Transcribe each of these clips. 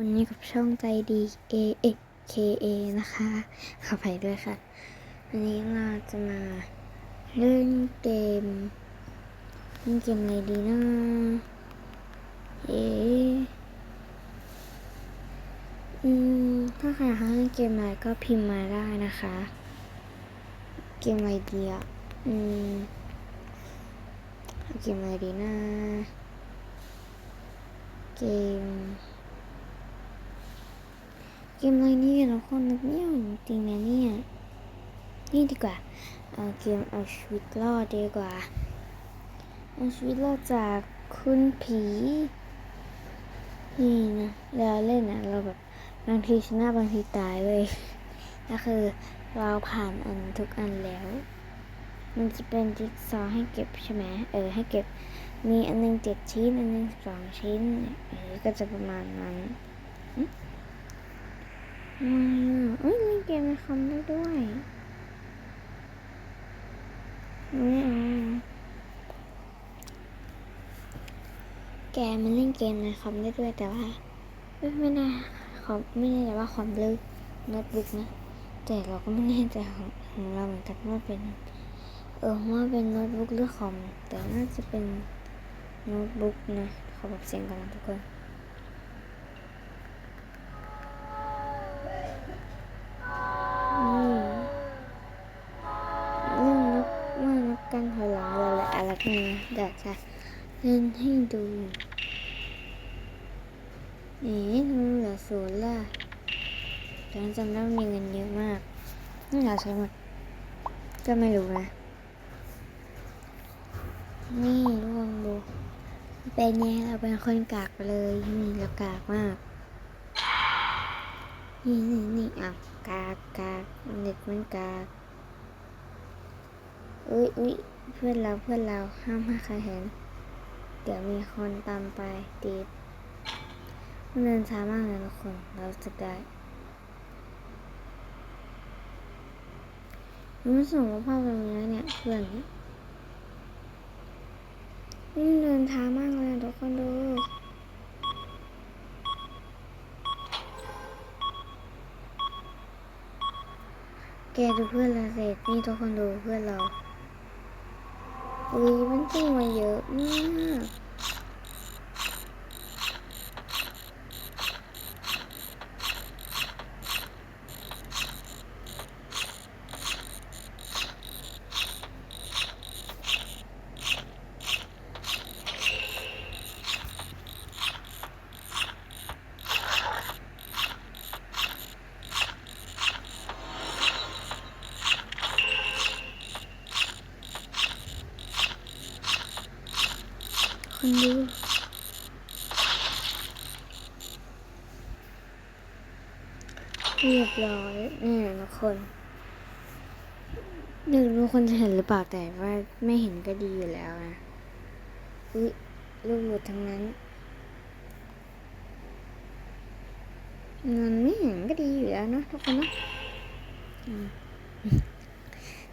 วันนี้กับช่องใจดี A X K A นะคะ ขอไปด้วยค่ะ วันนี้เราจะมาเล่นเกมเล่นเกมอะไรดีนะเออืมถ้าใครอยากเล่นเกมอะไรก็พิมพ์มาได้นะคะ เกมอะไรดีอะอืมเกมอะไรดีนะเกม เกมอะไรเนี่ยเราคนนึกไม่ออกจริงนะเนี่ย นี่ดีกว่า เอาเกมเอาชีวิตรอดดีกว่า เอาชีวิตรอดจากคุณผี นี่นะเวลาเล่นนะเราแบบบางทีชนะบางทีตายเลยก็คือเราผ่านอันทุกอันแล้ว มันจะเป็นจิ๊กซอว์ให้เก็บใช่ไหมเออให้เก็บมีอันหนึงเจ็ดชิ้น อันหนึงสองชิ้นเออก็จะประมาณนั้น ไม่อะเอ้ยเล่เกมในคอมได้ด้วยไม่เอาแกมันเล่นเกมในคอมได้ด้วยแต่ว่าไม่แน่คอมไม่แน่ใจว่าคอมหรือโน้ตบุ๊กนะ แต่เราก็ไม่แน่ใจของของเราเหมือนกันว่าเป็น เออว่าเป็นโน้ตบุ๊กหรือคอมแต่น่าจะเป็นโน้ตบุ๊กนะขอแบบเสียงก่อนนะทุกคน จะเล่นให้ดูเอ๊ะทำไมเหลือศูนย์ล่ะตอนนั้นจำได้ว่ามีเงินเยอะมากนี่เราใช้หมดก็ไม่รู้นะ นี่ทุกคนดู เป็นไงเราเป็นคนกากไปเลยนี่เรากากมาก นี่นี่นี่อะกากกากเน็ตมันกากอุ้ยอุ้ย เพื่อนเราเพื่อนเราห้ามให้ใครเห็น เดี๋ยวมีคนตามไปตีดเดินช้ามากเลยทุกคนเราจะได้มันส่งมาภาพตรงนี้เนี่ยเพื่อนนี่ยเดินช้ามากเลยทุกคนดูแกดูเพื่อนเราเสร็จนี่ทุกคนดูเพื่อนเรา อุ้ยมันจิ้งมาเยอะมากคน ดูเรียบร้อยนี่แหละทุกคนหนึ่งทุกคนจะเห็นหรือเปล่าแต่ว่าไม่เห็นก็ดีอยู่แล้วนะอุ้ยรูปหลุดทั้งนั้นมันไม่เห็นก็ดีอยู่แล้วเนะทุกคนนะ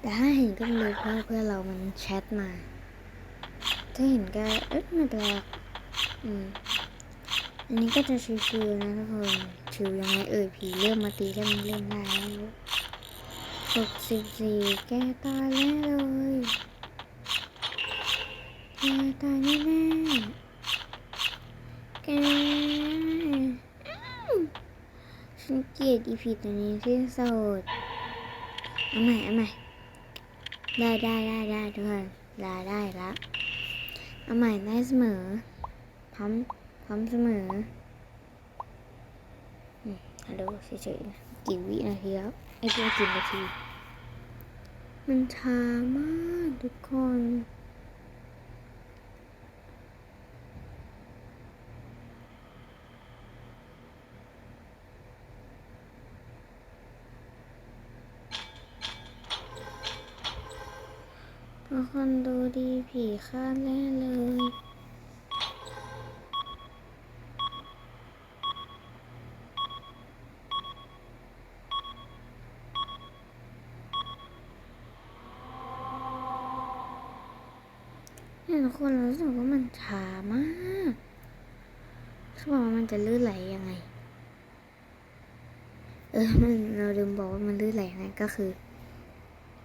แต่ถ้าเห็นก็ไม่รู้เพราะเพื่อเรามันแชทมา ถ้าเห็นก็เอ๊ะไม่เป็นไรอกอืม อันนี้ก็จะชิวๆนะทุกคนชิวยังไงเอ่ยผีเริ่มมาตีแล้วมันเล่นได้แล้วหกสิบสี่แกตายแล้วเลยแกตายแน่ๆแกอ้าวฉันเกลียดอีผีตัวนี้ที่สุดเอาใหม่เอาใหม่ได้ได้ได้ได้ทุกคนได้ได้ละ เอาใหม่ได้เสมอ พร้อม พร้อมเสมออืมฮัลโหลเฉยๆกี่วินาทีแล้วไอ้เพื่อกี่นาที มันช้ามากทุกคน เพราะ คนดูดีผีฆ่าแน่เลยเนี่ยทุกคนรู้สึกว่ามันช้ามากเขาบอกว่ามันจะลื่นไหลยังไง เออ มันเราลืมบอกว่ามันลื่นไหลนะก็คือ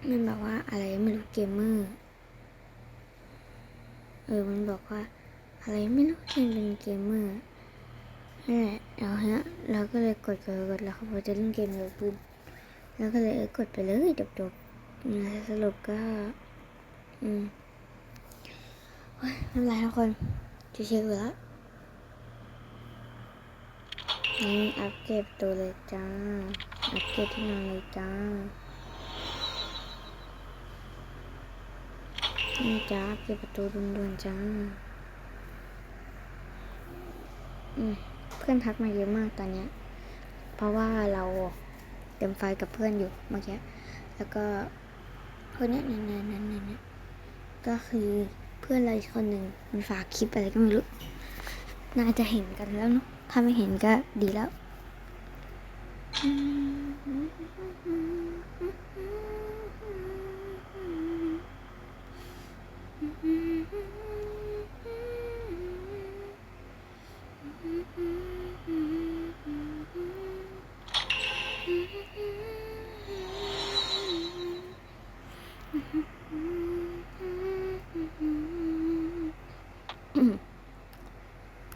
มันแบบว่าอะไรไม่รู้เกมเมอร์ เออมันบอกว่า อะไรไม่รู้ที่เป็นเกมเมอร์นั่นแหละเราฮะเราก็เลยกดกดกดแล้วเขาบอกจะเล่นเกมเร็วขึ้นแล้วก็เลยเออกดไปเลยจบจบๆนะสรุปก็ อืมโอ้ยไม่เป็นไรทุกคนจะเช็คอยู่แล้วนี่อัปเกรดตัวเลยจ้า อัปเกรดที่นอนเลยจ้า นี่จ้าอัปเกรดประตูด่วนๆจ้าเพื่อนทักมาเยอะมากตอนเนี้ย เพราะว่าเราเต็มไฟกับเพื่อนอยู่เมื่อกี้แล้วก็เพื่อนเนี้ยนี่ยเนี่ยเนี่ยเนี่นก็คือเพื่อนเราคนหนึ่งมันฝากคลิปอะไรก็ไม่รู้ น่าจะเห็นกันแล้วเนาะถ้าไม่เห็นก็ดีแล้ว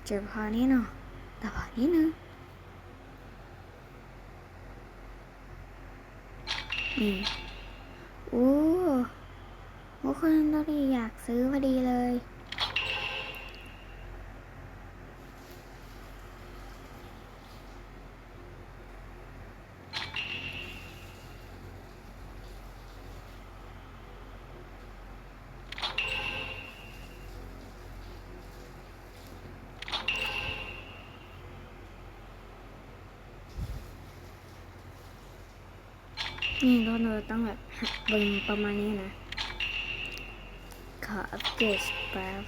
เจ็บคอนิดหน่อยแต่พอนิดนึงอืมโอ้โอ้คนตอนนี้อยากซื้อพอดีเลย นี่ก็ เราต้องแบบหักบึงประมาณนี้นะ ขออัปเดตแป๊บ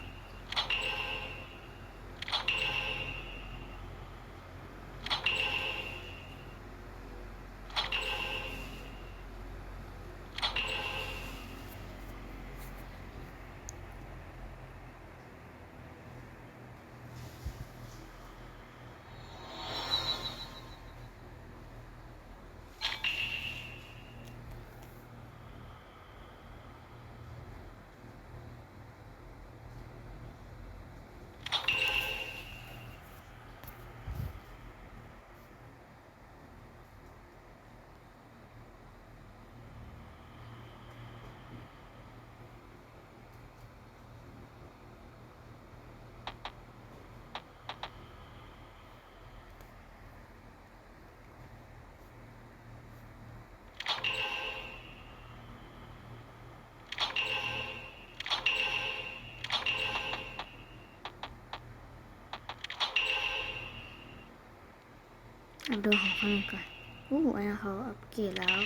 อัปดูของเขาก่อนอู้อันเขาอัปเกรดแล้ว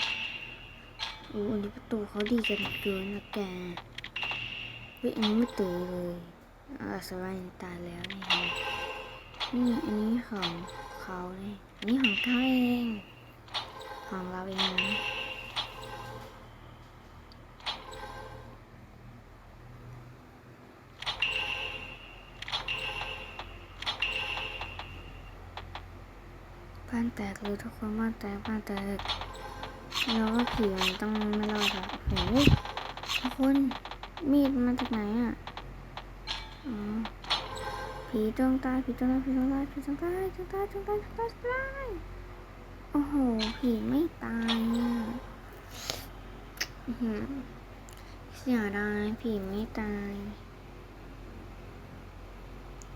อู้อันนี้ประตูเขาดีกันเกินนะแกเฮ้ยอันนี้ไม่ตื่นเลยอาสวายตายแล้วนี่ฮะนี่อันนี้ของเขาเนี่ยอันนี้ของเขาเอง ของเราเองนะ แตกเลยทุกคนบ้านแตกบ้านแตกแล้วก็ผีมันต้องไม่รอดอะโอ้โหทุกคนมีดมาจากไหนอะอ๋อผีจ้องตายผีจ้องตายผีจ้องตายผีจ้องตายจ้องตายจ้องตายจ้องตายจ้องตายโอ้โหผีไม่ตายอะอื้อหือเสียดายผีไม่ตาย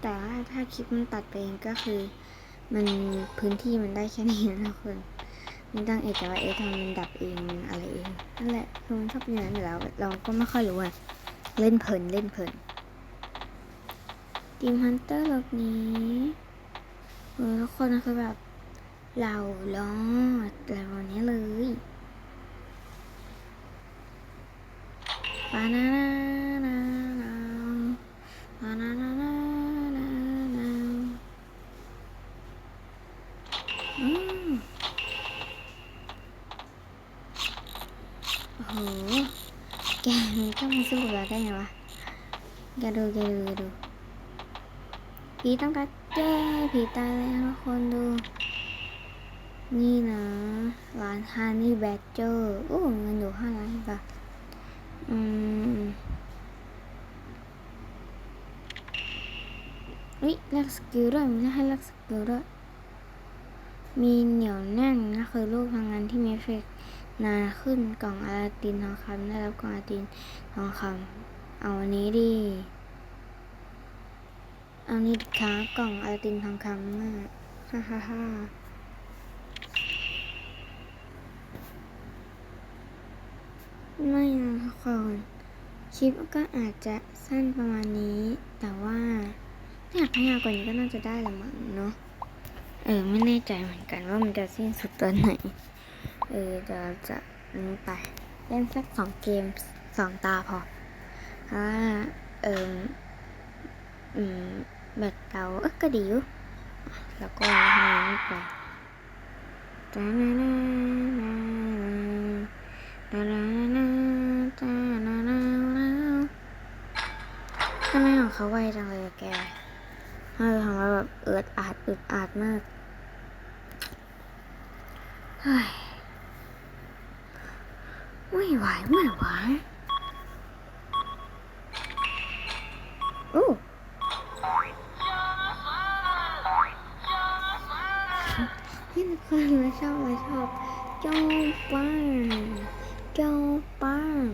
แต่ว่าถ้าคลิปมันตัดไปเองก็คือ มันพื้นที่มันได้แค่นี้นะทุกคนไม่ต้องเอกใจว่าเอทำมันดับเองอะไรเองนั่นแหละคือมันชอบเป็นอย่างนั้นอยู่แล้วเราก็ไม่ค่อยรู้อะเล่นเพลินเล่นเพลินทีมฮันเตอร์แบบนี้เออทุกคนคือแบบเราลอดอะไรแบบนี้เลยบานานานานาบานานานานานาอืมโอ้โห แกมันก็มาสู้กับเราได้ไงวะ แกดูแกดูแกดูผีต้องการแจ้ผีตายแล้วทุกคนดู นี่นะร้านฮานี่แบดเจอร์โอ้เงินอยู่ห้าล้านบาทอืมวิเลือกสกิลด้วยมันให้เลือกสกิลด้วยมีเหนียวแน่นก็คือลูกพลังงานที่มีเอฟเฟกต์นานขึ้นกล่องอาราตินทองคำได้รับกล่องอาราตินทองคำ เอาอันนี้ดิ เอานี้ดิคะกล่องอาราตินทองคำน่ะฮ่าฮ่าฮ่าไม่นะทุกคนคลิปก็อาจจะสั้นประมาณนี้ แต่ว่าถ้าอยากพัฒนากว่านี้ก็น่าจะได้ละมั้งเนาะเออไม่แน่ใจเหมือนกันว่ามันจะสิ้นสุดตอนไหน เออเดี๋ยวจะนี่ไปเล่นสักสองเกมสองตาพอ เพราะว่าเอออืมแบตเราเออก็ดีอยู่แล้วก็ทำนี้ไปตานานานาตานานาตานานาทำไมของเขาไวจังเลยอะแกเออทำมาแบบเอิดอาดอึดอาดมากไม่ไหวไม่ไหวโอ้ให้ทุกคนมาชอบมาชอบเจ้าปังเจ้าปัง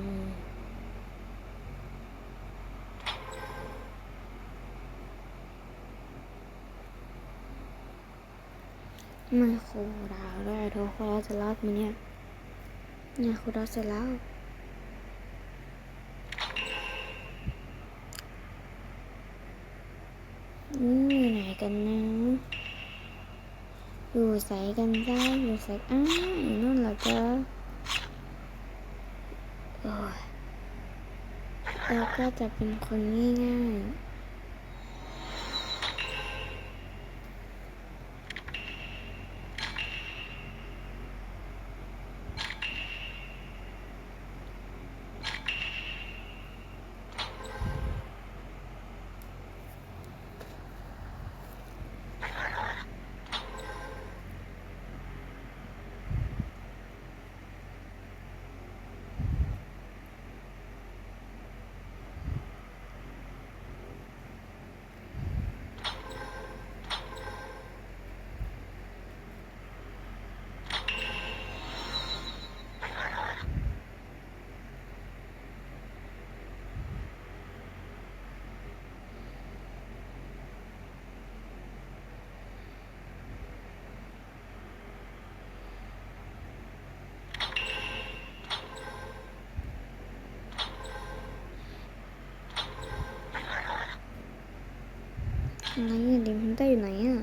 มันครูดาวด้วยทุกคนเราจะรอดไหมเนี่ยเนี่ยครูดาวเสร็จแล้วอืมอยู่ไหนกันนะ อยู่ใส่กันได้อยู่ใส่อ้าอยู่นู่นเหรอจ๊ะโอ้ยเราก็จะเป็นคนง่ายๆ อะไรเนี่ยดิมพันเตอร์อยู่ไหนอะ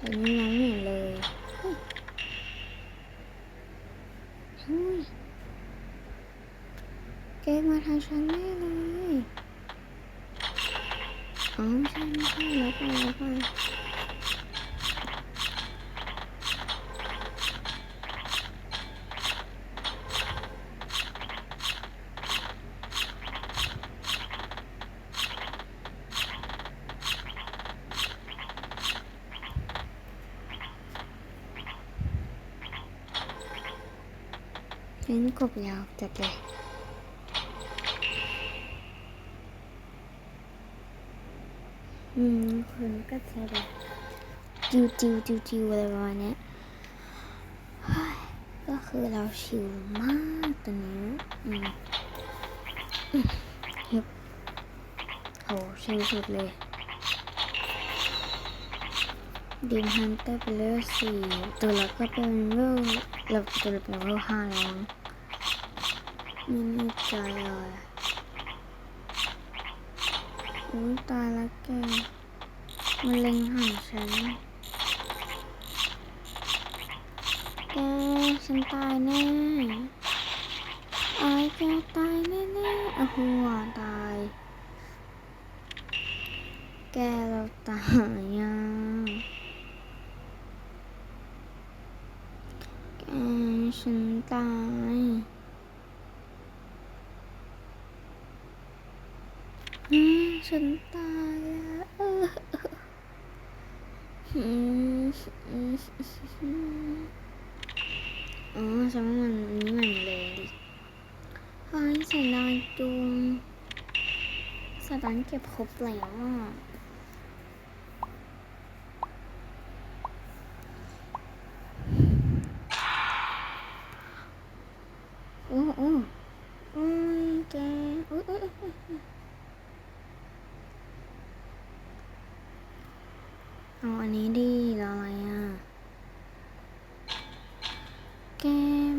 อันนี้น้องไม่เห็นเลยเฮ้ยเฮ้ยแกมาทางฉันแน่เลยอ๋อใช่ไม่ใช่แล้วไปแล้วไป เล่นกบยาวจัดเลยอืมคนก็จะแบบจิวจิวจิวจิวอะไรประมาณนี้ก็คือเราชิลมากตอนนี้อืมอืมเฮ้ยโหชิลสุดเลย ดิมฮันเตอร์เป็นเลเวลสี่ตัวเราก็เป็นเลเวลเราตัวเราเป็นเลเวลห้าแล้วไม่แน่ใจเลยอุ้ยตายแล้วแกมันเล็งหาฉันแกฉันตายแน่ไอ้แกตายแน่ๆโอ้โหตาย แกเราตายอะแก ฉันตายอืมฉันตายอะเอออืมอืมอืมฉันว่ามันนนี้มันเลยดิเฮ้ยเสียดายจุงสตันเก็บครบแล้วอะโอ้โอ้โอ้ยแกโอ้ยโอ้ยโอ้ยโอ้ยเอาอันนี้ดีรออะไรอะ แก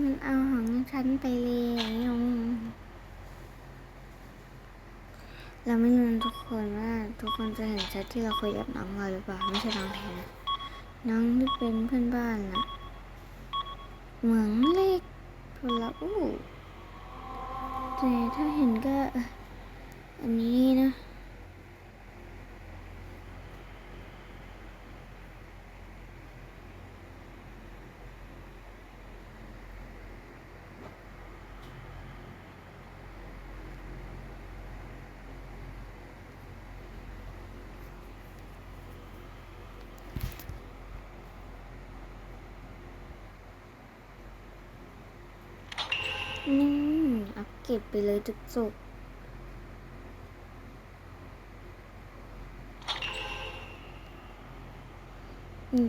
มันเอาของฉันไป แล้วเราไม่รู้ทุกคนว่าทุกคนจะเห็นชัดที่เราคุยกับน้องเราหรือเปล่าไม่ใช่น้องแทนนะน้องที่เป็นเพื่อนบ้านนะเหมืองเล็กพละอู้แต่ถ้าเห็นก็อันนี้นะ นี่อัพเก็บไปเลยจุกจุก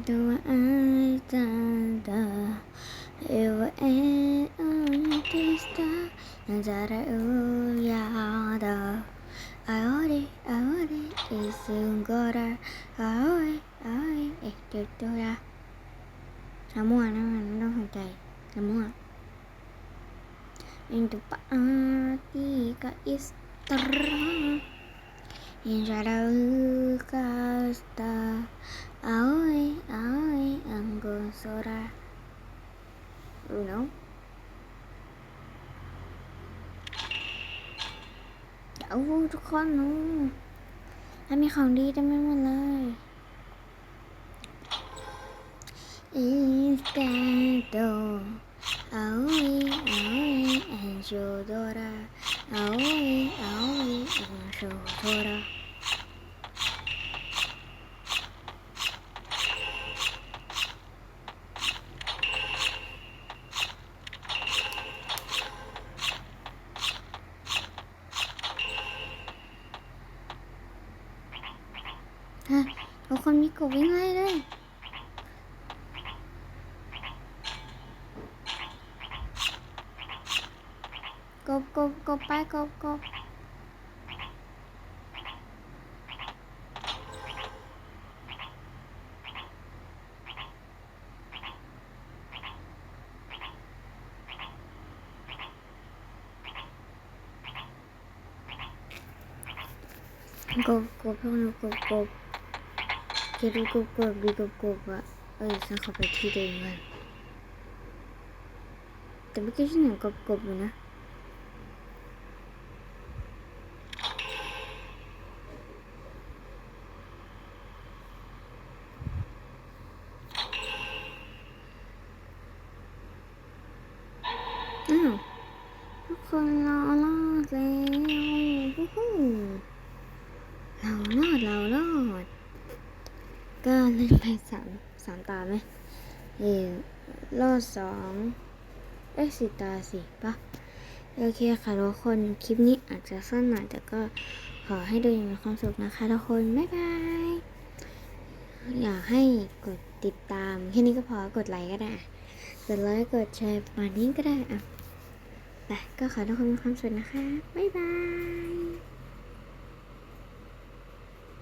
ตัวอาจารย์ดาเอวเออันติสตานาจาระอุยาดา Ahora, ahora es un gora, ahora, ahora es que toda. ละมั่วนะมันไม่ต้องสนใจละมั่ว En tu patica estará En Yarauca está Aoi, aoi, angosora You know เอาทุกคนนูแล้วมีของดีเต็มไปหมดเลย Estado Aoi, aoi, enjodora Aoi, aoi, enjodora กบไปกบกบกบกบพวกหนูกบกบเจะดูกบกบดีกบกบอะเอ้ยฉันขอไปที่เดิมกันแต่เมื่อกี้ฉันเห็นกบกบอยู่นะ อ้าวทุก คนเรารอดแล้ววู้ฮู้เรารอดเรารอด ก็เล่นไปสามสามตาไหมเออรอดสองเอ้ยสี่ตาสิปะโอเคค่ะทุกคนคลิปนี้อาจจะสั้นหน่อยแต่ก็ขอให้ดูอย่างมีความสุขนะคะทุกคน บ๊ายบาย อยากให้กดติดตาม แค่นี้ก็พอกดไลค์ก็ได้ กดไลค์กดแชร์ประมาณนี้ก็ได้อะ ไปก็ขอทุกคนมีความสุขนะคะ บ๊ายบาย